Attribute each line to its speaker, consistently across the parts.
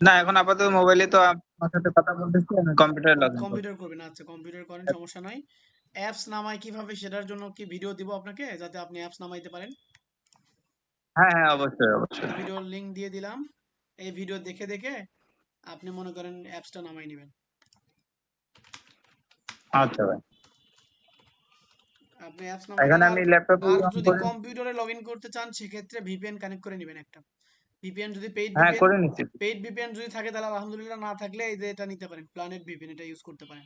Speaker 1: না এখন আপাতত মোবাইলে তো আপনার সাথে কথা বলতেছি আমি কম্পিউটারে লগ
Speaker 2: কম্পিউটার করবেন আচ্ছা কম্পিউটার করেন সমস্যা নাই। অ্যাপস নামায় কীভাবে সেটার জন্য কি ভিডিও দিব আপনাকে যাতে আপনি অ্যাপস নামাইতে পারেন?
Speaker 1: হ্যাঁ হ্যাঁ অবশ্যই অবশ্যই।
Speaker 2: ভিডিওর লিংক দিয়ে দিলাম। এই ভিডিও দেখে দেখে আপনি মনে করেন অ্যাপসটা নামাই নেবেন।
Speaker 1: আচ্ছা ভাই।
Speaker 2: আপনি অ্যাপস
Speaker 1: এখানে
Speaker 2: নামাই
Speaker 1: আমি ল্যাপটপে
Speaker 2: যদি কম্পিউটারে লগইন করতে চান সেক্ষেত্রে ভিপিএন কানেক্ট করে নেবেন একটা। ভিপিএন যদি পেইড
Speaker 1: হ্যাঁ করে নিচ্ছি।
Speaker 2: পেইড ভিপিএন যদি থাকে তাহলে আলহামদুলিল্লাহ না থাকলে এই যে এটা নিতে পারেন প্ল্যানেট ভিপিএন এটা ইউজ করতে পারেন।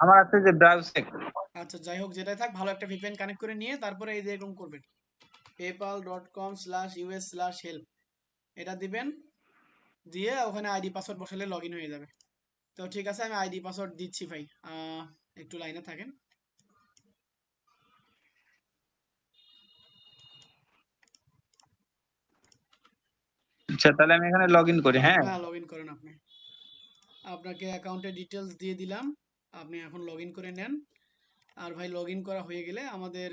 Speaker 1: আমার আছে যে ব্রাউজটেক
Speaker 2: আচ্ছা যাই হোক যেটাই থাক ভালো একটা ভিপিএন কানেক্ট করে নিয়ে তারপরে এই যে এরকম করবেন। হেল্প এটা দিবেন দিয়ে ওখানে আইডি পাসওয়ার্ড বসালে লগ ইন হয়ে যাবে। তো ঠিক আছে আমি আইডি পাসওয়ার্ড দিচ্ছি ভাই। একটু লাইনে থাকেন।
Speaker 1: আচ্ছা তাহলে আমি এখানে লগ ইন করি হ্যাঁ?
Speaker 2: হ্যাঁ লগ ইন করেন আপনি। আপনাকে অ্যাকাউন্টের ডিটেলস দিয়ে দিলাম আপনি এখন লগ ইন করে নেন। আর ভাই লগ ইন করা হয়ে গেলে আমাদের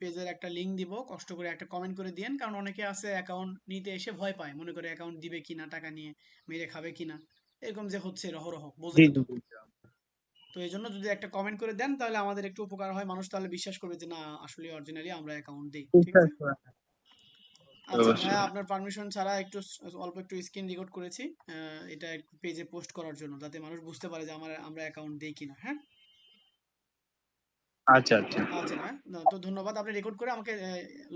Speaker 2: পেজের একটা লিংক দিব কষ্ট করে একটা কমেন্ট করে দিয়েন কারণ অনেকে আছে অ্যাকাউন্ট নিতে এসে ভয় পায় মনে করে অ্যাকাউন্ট দিবে কিনা টাকা নিয়ে মেরে খাবে কিনা। এরকম যে হচ্ছে রহরহ বোঝেন তো এই জন্য যদি একটা কমেন্ট করে দেন তাহলে আমাদের একটু উপকার হয় মানুষ তাহলে বিশ্বাস করবে যে না আসলে অরিজিনালি আমরা অ্যাকাউন্ট দিই ঠিক আছে। আচ্ছা। ভাইয়া আপনার পারমিশন ছাড়া একটু অল্প একটু স্ক্রিন রেকর্ড করেছি। এটা পেজে পোস্ট করার জন্য যাতে মানুষ বুঝতে পারে যে আমার আমরা অ্যাকাউন্ট দেই কিনা হ্যাঁ?
Speaker 1: আচ্ছা আচ্ছা।
Speaker 2: আচ্ছা তো ধন্যবাদ। আপনি রেকর্ড করে আমাকে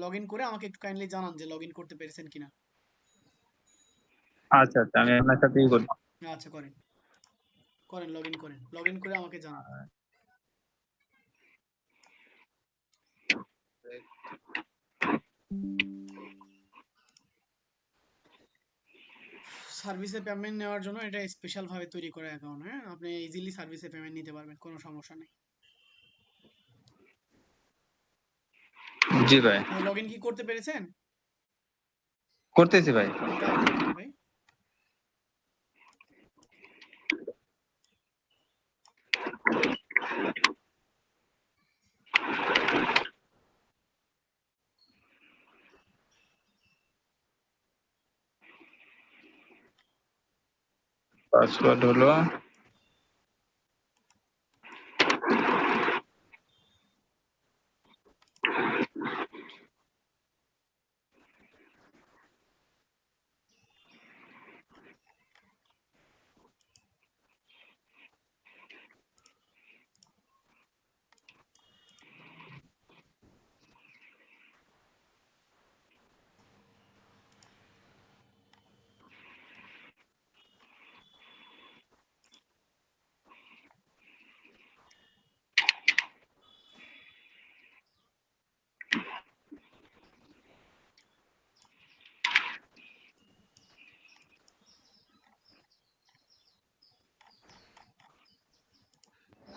Speaker 2: লগ ইন করে আমাকে একটু কাইন্ডলি জানান যে লগ ইন করতে পেরেছেন কিনা।
Speaker 1: আচ্ছা আচ্ছা আমি আপনার সাথেই করি
Speaker 2: আচ্ছা করেন। করেন লগ ইন করেন। লগ ইন করে আমাকে জানান। সার্ভিসে পেমেন্ট নেওয়ার জন্য এটা স্পেশাল ভাবে তৈরি করা অ্যাকাউন্ট হ্যাঁ? আপনি ইজিলি সার্ভিসে পেমেন্ট নিতে পারবেন কোনো সমস্যা নেই।
Speaker 1: জি ভাই।
Speaker 2: লগইন কি করতে পেরেছেন?
Speaker 1: করতেছি ভাই।
Speaker 2: তাই করবেন ভাই
Speaker 1: পাসওয়ার্ড হলো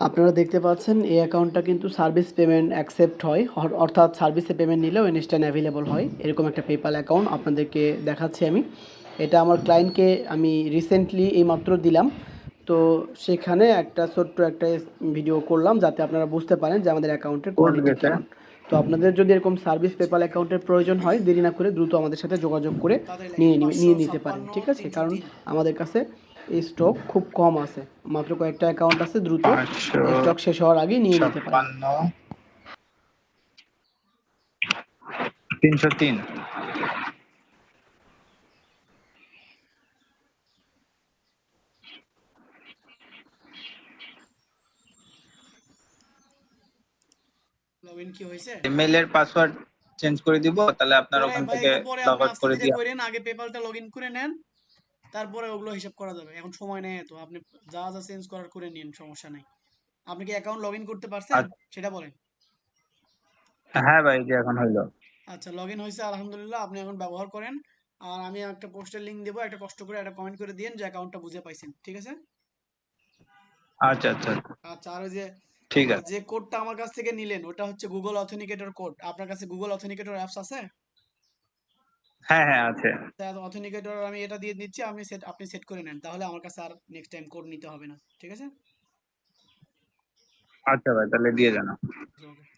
Speaker 2: আপনারা দেখতে পাচ্ছেন এই অ্যাকাউন্টটা কিন্তু সার্ভিস পেমেন্ট অ্যাকসেপ্ট হয়। অর্থাৎ সার্ভিসে পেমেন্ট নিলেও ইনস্ট্যান্ট অ্যাভেলেবল হয়। এরকম একটা পেপাল অ্যাকাউন্ট আপনাদেরকে দেখাচ্ছি আমি। এটা আমার ক্লায়েন্টকে আমি রিসেন্টলি এইমাত্র দিলাম। তো সেখানে একটা ছোট্ট একটা ভিডিও করলাম যাতে আপনারা বুঝতে পারেন যে আমাদের অ্যাকাউন্টের কোয়ালিটি কেমন। তো আপনাদের যদি এরকম সার্ভিস পেপাল অ্যাকাউন্টের প্রয়োজন হয় দেরি না করে দ্রুত আমাদের সাথে যোগাযোগ করে নিয়ে নিয়ে নিতে পারেন ঠিক আছে? কারণ আমাদের কাছে স্টক খুব কম আছে। মাত্র কয়েকটা অ্যাকাউন্ট আছে দ্রুত স্টক শেষ হওয়ার আগে নিয়ে নিতে পারেন।
Speaker 1: ছাপ্পান্ন। তিনশো তিন।
Speaker 2: কি
Speaker 1: ইমেইলের পাসওয়ার্ড চেঞ্জ করে দিব তাহলে আপনার ওখান থেকে
Speaker 2: পরে
Speaker 1: লগ আউট করে দিয়ে।
Speaker 2: করেন আগে পেপালটা লগইন করে নেন। তারপরে ওগুলো হিসাব করা যাবে। এখন সময় নেই তো আপনি যা যা চেঞ্জ করার করে নিন সমস্যা নাই। আপনি কি অ্যাকাউন্ট লগইন করতে পারছেন?
Speaker 1: আচ্ছা।
Speaker 2: সেটা বলেন।
Speaker 1: হ্যাঁ ভাই যে এখন হইল।
Speaker 2: আচ্ছা লগইন হয়েছে আলহামদুলিল্লাহ আপনি এখন ব্যবহার করেন। আর আমি একটা পোস্টের লিংক দেবো একটা কষ্ট করে একটা কমেন্ট করে দিন যে অ্যাকাউন্টটা বুঝে পাইছেন ঠিক আছে?
Speaker 1: আচ্ছা আচ্ছা।
Speaker 2: আচ্ছা আর ওই যে
Speaker 1: ঠিক আছে।
Speaker 2: যে কোডটা আমার কাছ থেকে নিলেন ওটা হচ্ছে গুগল অথেনিকেটর কোড আপনার কাছে গুগল অথেনিকেটর অ্যাপস আছে?
Speaker 1: হ্যাঁ হ্যাঁ আছে।
Speaker 2: অথেন্টিকেটর আমি এটা দিয়ে দিচ্ছি আপনি সেট আপনি সেট করে নেন। তাহলে আমার কাছে আর নেক্সট টাইম কোড নিতে হবে না ঠিক আছে?
Speaker 1: আচ্ছা ভাই তাহলে দিয়ে জানো
Speaker 2: ওকে।